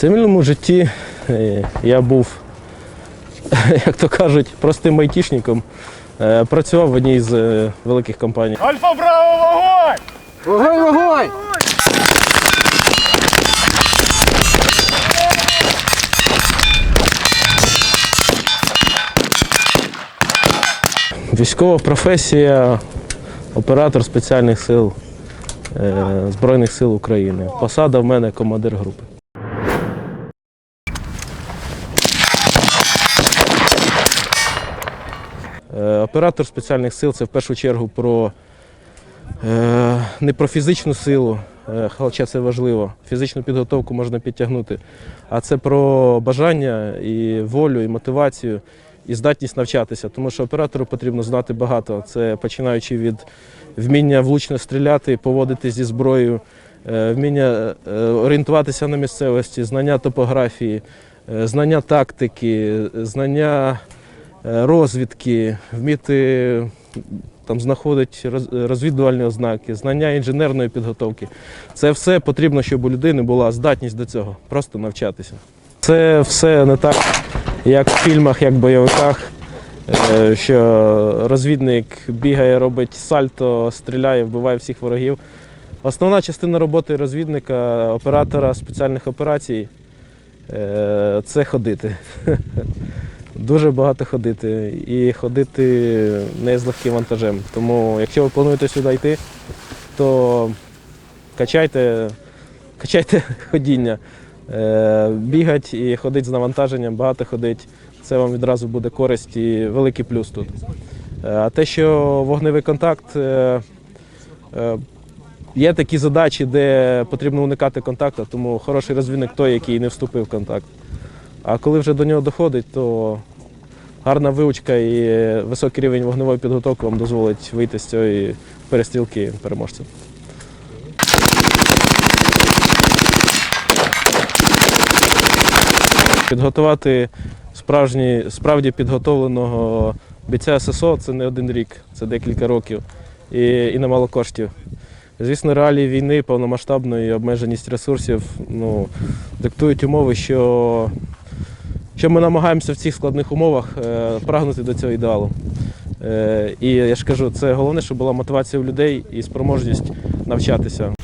цивільному житті е, я був, як то кажуть, простим айтішником. Е, Працював в одній з е, великих компаній. Альфа Браво, вогонь! Вогонь, вогонь! Військова професія, оператор спеціальних сил Збройних сил України. Посада в мене командир групи. Оператор спеціальних сил це в першу чергу про е, не про фізичну силу, е, хоча це важливо. Фізичну підготовку можна підтягнути, а це про бажання і волю, і мотивацію, і здатність навчатися. Тому що оператору потрібно знати багато. Це починаючи від вміння влучно стріляти, поводитись зі зброєю, е, вміння е, орієнтуватися на місцевості, знання топографії, е, знання тактики, знання е, розвідки, вміти там знаходити розвідувальні ознаки, знання інженерної підготовки. Це все потрібно, щоб у людини була здатність до цього, просто навчатися. Це все не так, як в фільмах, як в бойовиках, е, що розвідник бігає, робить сальто, стріляє, вбиває всіх ворогів. Основна частина роботи розвідника, оператора спеціальних операцій е, це ходити. Дуже багато ходити. І ходити не з легким вантажем. Тому якщо ви плануєте сюди йти, то качайте, качайте ходіння. Е, Бігать і ходить з навантаженням, багато ходить. Це вам відразу буде користь і великий плюс тут. Е, А те, що вогневий контакт, е, є такі задачі, де потрібно уникати контакту, тому хороший розвідник той, який не вступив в контакт. А коли вже до нього доходить, то гарна вивчка і високий рівень вогневої підготовки вам дозволить вийти з цієї перестрілки переможцем. Підготувати справжні, справді підготовленого бійця ССО це не один рік, це декілька років і, і немало коштів. Звісно, реалії війни, повномасштабної обмеженість ресурсів ну, диктують умови, що, що ми намагаємося в цих складних умовах е, прагнути до цього ідеалу. Е, і я ж кажу, це головне, щоб була мотивація у людей і спроможність навчатися.